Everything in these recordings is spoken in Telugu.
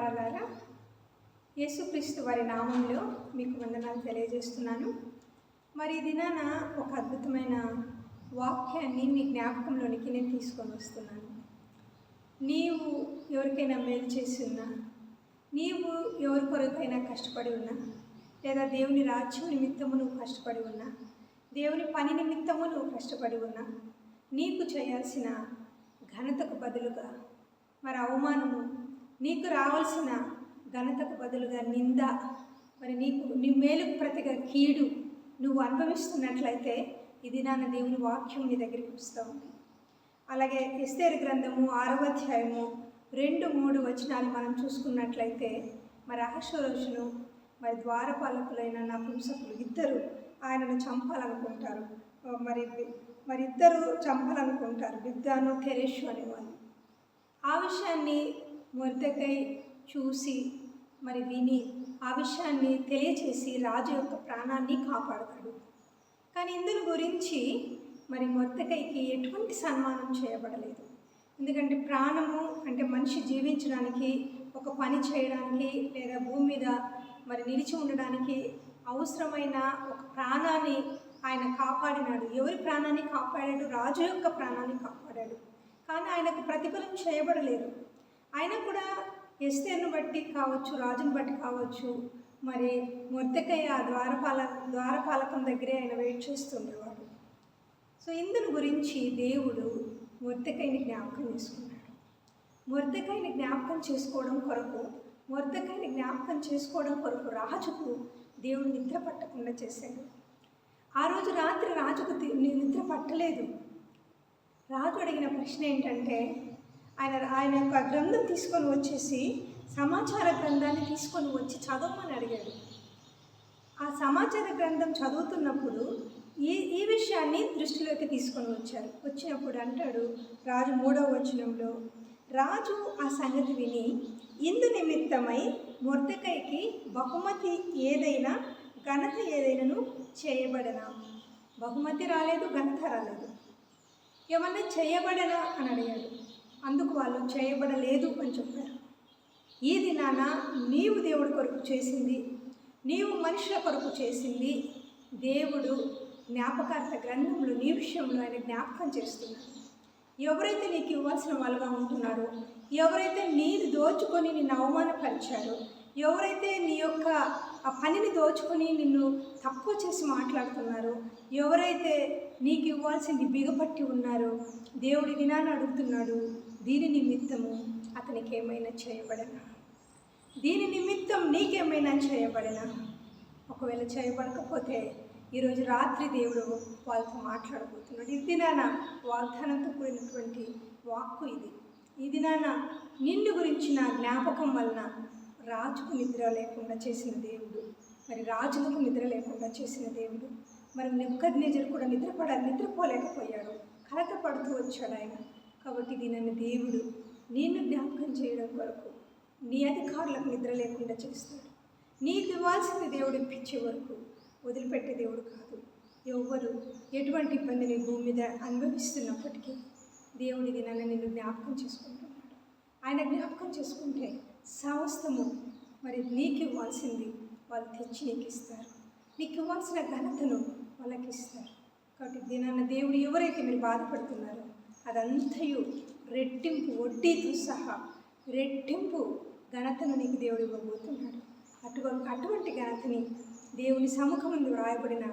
ప్రియురాలారా యేసుక్రీస్తు వారి నామంలో మీకు వందనాలు తెలియజేస్తున్నాను. మరి దినాన ఒక అద్భుతమైన వాక్యాన్ని మీ జ్ఞాపకంలోనికి నేను తీసుకొని వస్తున్నాను. నీవు ఎవరికైనా మేలు చేసి ఉన్నా నీవు ఎవరి కొరకైనా కష్టపడి ఉన్నా లేదా దేవుని రాజ్యం నిమిత్తము నువ్వు కష్టపడి ఉన్నా దేవుని పని నిమిత్తము నువ్వు కష్టపడి ఉన్నా నీకు చేయాల్సిన ఘనతకు బదులుగా మరి అవమానము నీకు రావాల్సిన ఘనతకు బదులుగా నింద మరి నీకు నీ మేలుకు ప్రతిగా కీడు నువ్వు అనుభవిస్తున్నట్లయితే ఇది నాన్న దేవుని వాక్యం నీ దగ్గరికి వస్తూ ఉంది. అలాగే ఎస్తేరు గ్రంథము ఆరవ అధ్యాయము రెండు మూడు వచనాలు మనం చూసుకున్నట్లయితే మరి అహశ్వరోషును మరి ద్వారపాలకులైన నపుంసకులు ఇద్దరు ఆయనను చంపాలనుకుంటారు. మరి మరి ఇద్దరు చంపాలనుకుంటారు. బిద్దాను కెరేషు అనేవాళ్ళు. ఆ విషయాన్ని మొర్దకై చూసి మరి విని ఆ విషయాన్ని తెలియచేసి రాజు యొక్క ప్రాణాన్ని కాపాడతాడు. కానీ ఇందుని గురించి మరి మొర్దకైకి ఎటువంటి సన్మానం చేయబడలేదు. ఎందుకంటే ప్రాణము అంటే మనిషి జీవించడానికి ఒక పని చేయడానికి లేదా భూమి మీద మరి నిలిచి ఉండడానికి అవసరమైన ఒక ప్రాణాన్ని ఆయన కాపాడినాడు. ఎవరి ప్రాణాన్ని కాపాడాడు? రాజు యొక్క ప్రాణాన్ని కాపాడాడు. కానీ ఆయనకు ప్రతిఫలం చేయబడలేదు. ఆయన కూడా ఎస్తేను బట్టి కావచ్చు రాజును బట్టి కావచ్చు మరి మొర్దకై ఆ ద్వారపాల ద్వారపాలకం దగ్గరే ఆయన వెయిట్ చేస్తుండేవాడు సో ఇందుని గురించి దేవుడు మొర్దకైని జ్ఞాపకం చేసుకున్నాడు. మొర్దకైని జ్ఞాపకం చేసుకోవడం కొరకు మొర్దకైని జ్ఞాపకం చేసుకోవడం కొరకు రాజుకు దేవుడు నిద్ర పట్టకుండా చేశాడు. ఆ రోజు రాత్రి రాజుకు నిద్ర పట్టలేదు. రాజు అడిగిన ప్రశ్న ఏంటంటే ఆయన ఆయన యొక్క గ్రంథం తీసుకొని వచ్చేసి సమాచార గ్రంథాన్ని తీసుకొని వచ్చి చదవమని అడిగాడు. ఆ సమాచార గ్రంథం చదువుతున్నప్పుడు ఈ ఈ విషయాన్ని దృష్టిలోకి తీసుకొని వచ్చారు. వచ్చినప్పుడు అంటాడు రాజు మూడవ వచనంలో రాజు ఆ సంగతి విని ఇందు నిమిత్తమై మొర్దకైకి బహుమతి ఏదైనా ఘనత ఏదైనాను చేయబడనా? బహుమతి రాలేదు ఘనత రాలేదు. ఏమన్నా చేయబడనా? అని అడిగాడు. అందుకు వాళ్ళు చేయబడలేదు అని చెప్పారు. ఈ దినాన నీవు దేవుడి కొరకు చేసింది నీవు మనుషుల కొరకు చేసింది దేవుడు జ్ఞాపకార్థ గ్రంథంలో నీ విషయంలో ఆయన జ్ఞాపకం చేస్తున్నాడు ఎవరైతే నీకు ఇవ్వాల్సిన వాళ్ళుగా ఉంటున్నారో ఎవరైతే నీది దోచుకొని నిన్ను అవమానపరిచారో ఎవరైతే నీ యొక్క ఆ పనిని దోచుకొని నిన్ను తక్కువ చేసి మాట్లాడుతున్నారో. ఎవరైతే నీకు ఇవ్వాల్సింది బిగపట్టి ఉన్నారో దేవుడి వినాన్ని అడుగుతున్నాడు. దీని నిమిత్తము అతనికి ఏమైనా చేయబడనా? దీని నిమిత్తం నీకేమైనా చేయబడనా? ఒకవేళ చేయబడకపోతే ఈరోజు రాత్రి దేవుడు వాళ్ళతో మాట్లాడబోతున్నాడు. ఇది నాన్న వాగ్దానంతో కూడినటువంటి వాక్కు ఇది. ఇది నాన్న నిన్ను గురించిన జ్ఞాపకం వలన రాజుకు నిద్ర లేకుండా చేసిన దేవుడు. మరి రాజులకు నిద్ర లేకుండా చేసిన దేవుడు. మరి నెమ్మది కూడా నిద్రపడ నిద్రపోలేకపోయాడు. కలత పడుతూ వచ్చాడు ఆయన. కాబట్టి దీనిని దేవుడు నిన్ను జ్ఞాపకం చేయడం కొరకు నీ అధికారులకు నిద్ర లేకుండా చేస్తాడు. నీకు ఇవ్వాల్సింది దేవుడు ఇప్పించే వరకు వదిలిపెట్టే దేవుడు కాదు. ఎవ్వరు ఎటువంటి ఇబ్బందిని భూమి మీద అనుభవిస్తున్నప్పటికీ దేవుడిది నన్ను నిన్ను జ్ఞాపకం చేసుకుంటున్నాడు. ఆయన జ్ఞాపకం చేసుకుంటే సమస్తము మరి నీకు ఇవ్వాల్సింది వాళ్ళు తెచ్చి నీకు ఇస్తారు నీకు ఇవ్వాల్సిన ఘనతను వాళ్ళకి ఇస్తారు కాబట్టి దీనన్న దేవుడు ఎవరైతే మీరు బాధపడుతున్నారో అదంతయు రెట్టింపు వడ్డీతో సహా రెట్టింపు ఘనతను నీకు దేవుడు ఇవ్వబోతున్నాడు. అటువంటి అటువంటి ఘనతని దేవుని సముఖముందు వ్రాయబడిన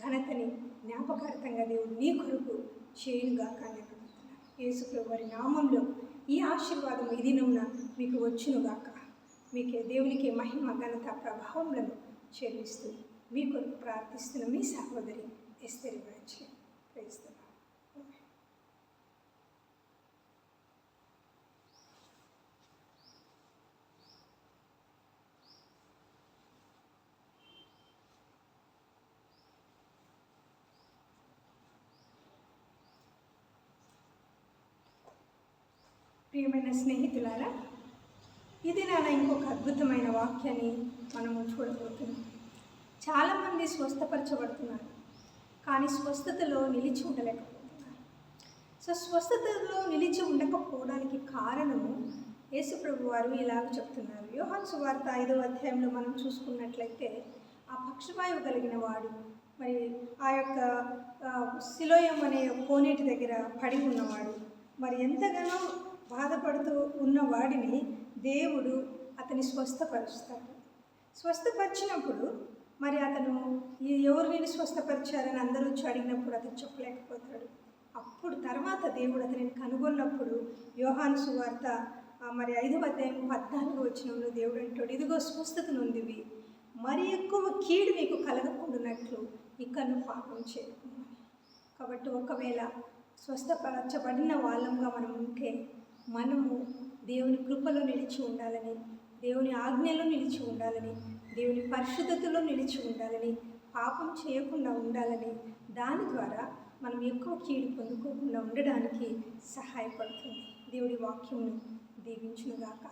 ఘనతని జ్ఞాపకార్థంగా దేవుడు నీ కొరకు చేయునుగా కానీ యేసుప్రభు వారి నామంలో ఈ ఆశీర్వాదం ఈ దినమున మీకు వచ్చునుగాక. మీకే దేవునికి మహిమ ఘనత ప్రభావములను చెల్లిస్తూ మీ కొరకు ప్రార్థిస్తున్న మీ సహోదరి ఎస్తరి బ్రాంచి ప్రేస్తున్నాను ప్రియమైన స్నేహితులారా ఇది నాన్న ఇంకొక అద్భుతమైన వాక్యాన్ని మనము చూడబోతున్నాం. చాలామంది స్వస్థపరచబడుతున్నారు కానీ స్వస్థతలో నిలిచి ఉండలేకపోతున్నారు. సో స్వస్థతలో నిలిచి ఉండకపోవడానికి కారణము యేసుప్రభు వారు ఇలాగ చెప్తున్నారు. యోహాన్ సువార్త ఐదో అధ్యాయంలో మనం చూసుకున్నట్లయితే ఆ పక్షవాయువు కలిగిన వాడు మరి ఆ యొక్క శిలోయం అనే కోనేటి దగ్గర పడి ఉన్నవాడు మరి ఎంతగానో బాధపడుతూ ఉన్న వాడిని దేవుడు అతని స్వస్థపరుస్తాడు. స్వస్థపరిచినప్పుడు మరి అతను ఎవరు నేను స్వస్థపరిచారని అందరూ వచ్చి అడిగినప్పుడు అతను చెప్పలేకపోతాడు. అప్పుడు తర్వాత దేవుడు అతనిని కనుగొన్నప్పుడు యోహాను సువార్త మరి ఐదవ అధ్యాయం పద్నాలుగు వచ్చినంలో దేవుడు అంటాడు ఇదిగో స్వస్థత నొందివి మరి ఎక్కువ కీడు మీకు కలగకుండానట్లు ఇకను పాపం చేయకున్నాను కాబట్టి ఒకవేళ స్వస్థపరచబడిన వాళ్ళంగా మనం ఉంటే మనము దేవుని కృపలో నిలిచి ఉండాలని దేవుని ఆజ్ఞలో నిలిచి ఉండాలని దేవుని పరిశుద్ధతలో నిలిచి ఉండాలని పాపం చేయకుండా ఉండాలని దాని ద్వారా మనం ఎక్కువ కీడు పొందుకోకుండా ఉండడానికి సహాయపడుతుంది. దేవుడి వాక్యమును దీవించునుగాక.